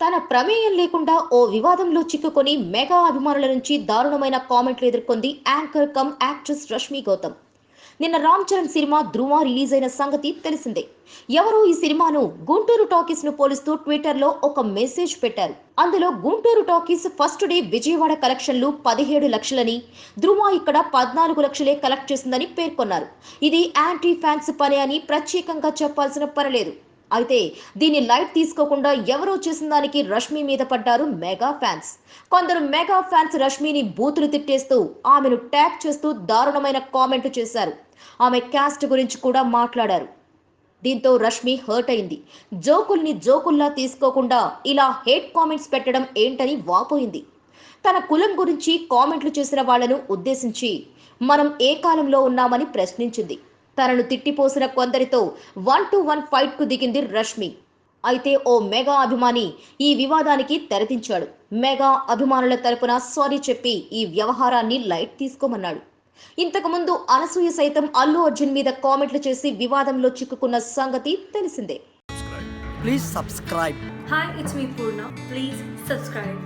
తన ప్రమేయం లేకుండా ఓ వివాదంలో చిక్కుకొని మెగా అభిమానుల నుంచి దారుణమైన కామెంట్లు ఎదుర్కొంది anchor cum actress Rashmi Gautam. నిన్న రామ్ చరణ్ సినిమా ధ్రువ రిలీజ్ అయిన సంగతి తెలిసిందే. ఎవరో ఈ సినిమాను గుంటూరు టాకీస్ను పోలుస్తూ ట్విట్టర్లో ఒక మెసేజ్ పెట్టారు. అందులో Guntur talkies first day Vijayawada కలెక్షన్లు పదిహేడు లక్షలని ధ్రువ ఇక్కడ పద్నాలుగు లక్షలే కలెక్ట్ చేసిందని పేర్కొన్నారు. ఇది యాంటీ ఫ్యాన్స్ పని అని ప్రత్యేకంగా చెప్పాల్సిన పనిలేదు అయితే దీన్ని లైట్ తీసుకోకుండా ఎవరో చేసిన దానికి రష్మి మీద పడ్డారు మెగా ఫ్యాన్స్. కొందరు మెగా ఫ్యాన్స్ రష్మిని బూతులు తిట్టేస్తూ ఆమెను ట్యాగ్ చేస్తూ దారుణమైన కామెంట్లు చేశారు. ఆమె క్యాస్ట్ గురించి కూడా మాట్లాడారు. దీంతో రష్మి హర్ట్ అయింది. జోకుల్ని జోకుల్లా తీసుకోకుండా ఇలా హేట్ కామెంట్స్ పెట్టడం ఏంటని వాపోయింది. తన కులం గురించి కామెంట్లు చేసిన వాళ్ళను ఉద్దేశించి మనం ఏ కాలంలో ఉన్నామని ప్రశ్నించింది. తనను తిట్టిపోసిన కొందరితో వన్ టు వన్ ఫైట్కు దిగింది రష్మి అయితే ఓ మెగా అభిమాని ఈ వివాదానికి తెరదించాడు మెగా అభిమానుల తరపున సారీ చెప్పి ఈ వ్యవహారాన్ని లైట్ తీసుకోమన్నాడు ఇంతకుముందు అనసూయ సైతం అల్లు అర్జున్ మీద కామెంట్లు చేసి వివాదంలో చిక్కుకున్న సంగతి తెలిసిందే Please subscribe. Hi, it's me Purna. Please subscribe.